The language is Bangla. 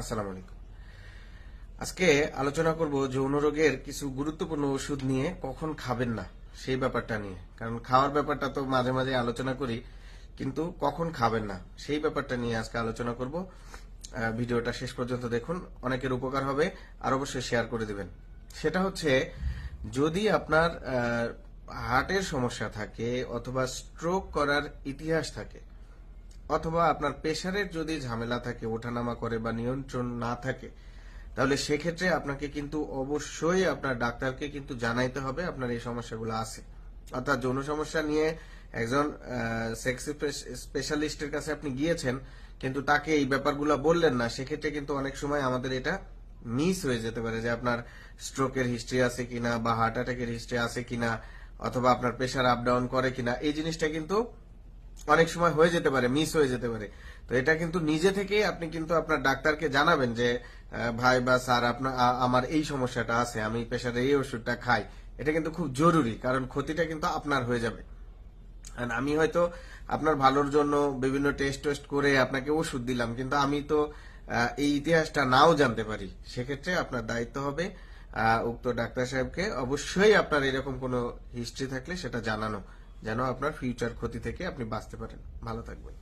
আসসালামু আলাইকুম। আজকে আলোচনা করব যৌন রোগের কিছু গুরুত্বপূর্ণ ওষুধ নিয়ে কখন খাবেন না, সেই ব্যাপারটা নিয়ে। কারণ খাওয়ার ব্যাপারটা তো মাঝে মাঝে আলোচনা করি, কিন্তু কখন খাবেন না, সেই ব্যাপারটা নিয়ে আজকে আলোচনা করব। ভিডিওটা শেষ পর্যন্ত দেখুন, অনেকের উপকার হবে, আর অবশ্যই শেয়ার করে দিবেন। সেটা হচ্ছে, যদি আপনার হার্টের সমস্যা থাকে অথবা স্ট্রোক করার ইতিহাস থাকে অথবা আপনার প্রেশারের যদি ঝামেলা থাকে, ওঠানামা করে বা নিয়ন্ত্রণ না থাকে, তাহলে সেক্ষেত্রে আপনাকে কিন্তু অবশ্যই আপনার ডাক্তারকে কিন্তু জানাইতে হবে আপনার এই সমস্যাগুলো আছে। অর্থাৎ যৌন সমস্যা নিয়ে একজন সেক্স স্পেশালিস্টের কাছে আপনি গিয়েছেন, কিন্তু তাকে এই ব্যাপারগুলো বললেন না, সেক্ষেত্রে কিন্তু অনেক সময় আমাদের এটা মিস হয়ে যেতে পারে যে আপনার স্ট্রোকের হিস্ট্রি আছে কিনা বা হার্ট অ্যাটাকের হিস্ট্রি আছে কিনা, অথবা আপনার প্রেশার আপ ডাউন করে কিনা, এই জিনিসটা কিন্তু অনেক সময় হয়ে যেতে পারে মিস হয়ে যেতে পারে। তো এটা কিন্তু নিজে থেকেই আপনি কিন্তু আপনার ডাক্তারকে জানাবেন যে ভাই বা স্যার, আপনার আমার এই সমস্যাটা আছে, আমি প্রেশারে এই ওষুধটা খাই। এটা কিন্তু খুব জরুরি, কারণ ক্ষতিটা কিন্তু আপনার হয়ে যাবে। আমি হয়তো আপনার ভালোর জন্য বিভিন্ন টেস্ট টেস্ট করে আপনাকে ওষুধ দিলাম, কিন্তু আমি তো এই ইতিহাসটা নাও জানতে পারি। সেক্ষেত্রে আপনার দায়িত্ব হবে উক্ত ডাক্তার সাহেবকে অবশ্যই আপনার এরকম কোনো হিস্ট্রি থাকলে সেটা জানানো। যেন আপনার ফিউচার ক্ষতি থেকে আপনি বাঁচতে পারেন। ভালো থাকবেন।